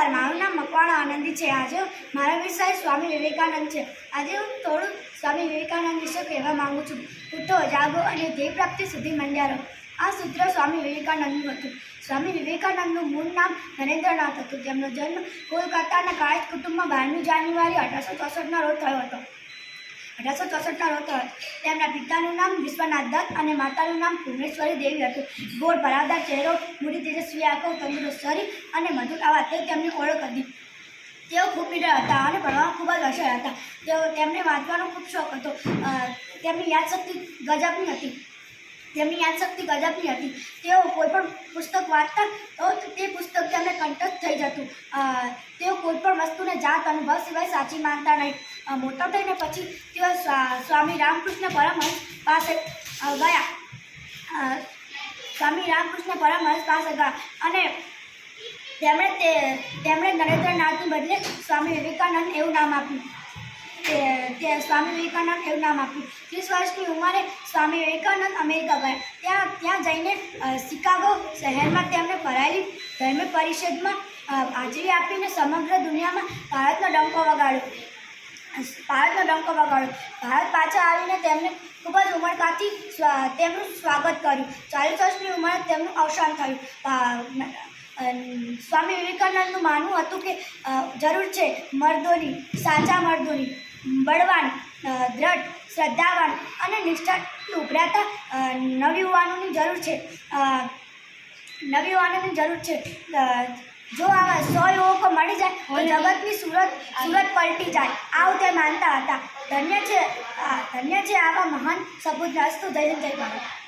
નમસ્કાર, મારું નામ મકવાણા આનંદી છે. આજે મારા વિષય સ્વામી વિવેકાનંદ છે. આજે હું થોડું સ્વામી વિવેકાનંદ વિશે કહેવા માંગુ છું. ઉઠો, જાગો અને ધ્યેય પ્રાપ્તિ સુધી મંડ્યા રહો આ સૂત્ર સ્વામી વિવેકાનંદનું હતું. સ્વામી વિવેકાનંદનું મૂળ નામ નરેન્દ્રનાથ હતું. તેમનો જન્મ કોલકાતાના કાયદ કુટુંબમાં બારમી જાન્યુઆરી અઢારસો ચોસઠના રોજ થયો હતો. અઢારસો ચોસઠના રોજ. તેમના પિતાનું નામ વિશ્વનાથ દત્ત અને માતાનું નામ ભુવનેશ્વરી દેવી હતું. ગોળ ભરાવદાર ચહેરો, મૂડી તેજસ્વી આંખો, તંદુરસ્ત શરીર અને મધુર આવા તે તેમની ઓળખ હતી. તેઓ ખૂબ નીડર હતા અને ભણવામાં ખૂબ જ અસર હતા. તેઓ તેમને વાંચવાનો ખૂબ શોખ હતો. તેમની યાદશક્તિ ગજબની હતી. તેમની યાદશક્તિ ગજબની હતી. તેઓ કોઈ પણ પુસ્તક વાંચતા તો તે પુસ્તક તેમને કંટસ્થ થઈ જતું. તેઓ કોઈપણ વસ્તુને જાત અનુભવ સિવાય સાચી માનતા નહીં. મોટા થઈને પછી તેઓ સ્વા- સ્વામી રામકૃષ્ણ પરમહંસ પાસે ગયા. સ્વામી રામકૃષ્ણ પરમહંસ પાસે ગયા. અને તેમણે તે, તેમણે નરેન્દ્રનાથની બદલે સ્વામી વિવેકાનંદ એવું નામ આપ્યું. તે તે સ્વામી વિવેકાનંદ એવું નામ આપ્યું. ત્રીસ વર્ષની ઉંમરે સ્વામી વિવેકાનંદ અમેરિકા ગયા. ત્યાં ત્યાં જઈને શિકાગો શહેરમાં તેમણે ભરાયેલી ધર્મ પરિષદમાં હાજરી આપીને સમગ્ર દુનિયામાં ભારતનો ડંકો વગાડ્યો. ભારતનો ડંકો વગાડ્યો ભારત પાછા આવીને તેમને ખૂબ જ ઉમળકાથી તેમનું સ્વાગત કર્યું. ચાલીસ વર્ષની ઉંમરે તેમનું અવસાન થયું. સ્વામી વિવેકાનંદનું માનવું હતું કે જરૂર છે. મર્દોની, સાચા મર્દોની, બળવાન દ્રઢ, શ્રદ્ધાવાન અને નિષ્ઠાથી ઉભરાતા નવયુવાનોની જરૂર છે. નવયુવાનોની જરૂર છે. જો આવા સો યુવકો મળી જાય તો જગતની સુરત સુરત પલટી જાય. આવું તે માનતા હતા. ધન્ય છે ધન્ય છે આવા મહાન સપૂત અસ્તુ જય જય ભારત.